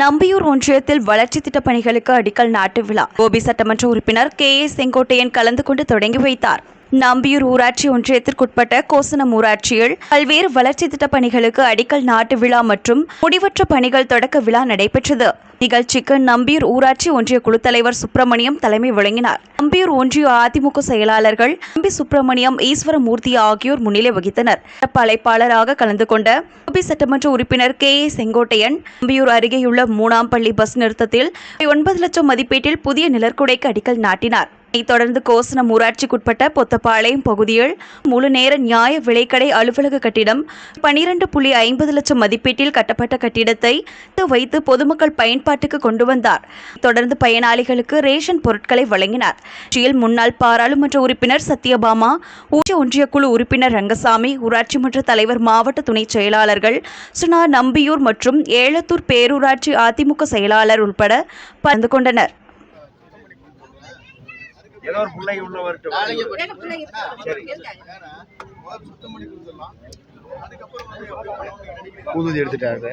நம்பியூர் ஒன்றியத்தில் வளர்ச்சி திட்ட பணிகளுக்கு அடிக்கல் நாட்டு விழா. கோபி சட்டமன்ற உறுப்பினர் கே ஏ செங்கோட்டையன் கலந்து கொண்டு தொடங்கி வைத்தார். நம்பியூர் ஊராட்சி ஒன்றியத்திற்குட்பட்ட கோசனம் ஊராட்சியில் பல்வேறு வளர்ச்சி திட்டப் பணிகளுக்கு அடிக்கல் நாட்டு விழா மற்றும் முடிவற்ற பணிகள் தொடக்க விழா நடைபெற்றது. நிகழ்ச்சிக்கு நம்பியூர் ஊராட்சி ஒன்றிய குழு தலைவர் சுப்பிரமணியம் தலைமை வழங்கினார். நம்பியூர் ஒன்றிய அதிமுக செயலாளர்கள் நம்பி சுப்பிரமணியம் ஈஸ்வரமூர்த்தி ஆகியோர் முன்னிலை வகித்தனர். சிறப்பு அழைப்பாளராக கலந்து கொண்ட கோபி சட்டமன்ற உறுப்பினர் கே ஏ செங்கோட்டையன் நம்பியூர் அருகேயுள்ள மூணாம் பள்ளி பஸ் நிறுத்தத்தில் ஒன்பது லட்சம் மதிப்பீட்டில் புதிய நிலர்குடைக்கு அடிக்கல் நாட்டினார். இதைத் தொடர்ந்து கோசனம் ஊராட்சிக்குட்பட்ட பொத்தப்பாளையம் பகுதியில் முழு நேர நியாய விலைக்கடை அலுவலக கட்டிடம் பனிரெண்டு புள்ளி ஐம்பது லட்சம் மதிப்பீட்டில் கட்டப்பட்ட கட்டிடத்தை வைத்து பொதுமக்கள் பயன்பாட்டுக்கு கொண்டு வந்தார். தொடர்ந்து பயனாளிகளுக்கு ரேஷன் பொருட்களை வழங்கினார். நிகழ்ச்சியில் முன்னாள் பாராளுமன்ற உறுப்பினர் சத்யபாமா ஊராட்சி ஒன்றிய குழு உறுப்பினர் ரங்கசாமி ஊராட்சி மன்ற தலைவர் மாவட்ட துணை செயலாளர்கள் சுனா நம்பியூர் மற்றும் ஏலத்தூர் பேரூராட்சி அதிமுக செயலாளர் உட்பட பறந்து கொண்டனர். ஏதோ ஒரு பிள்ளை உள்ள வரட்டும். சரி. ஊதுதி எடுத்துட்டாரு.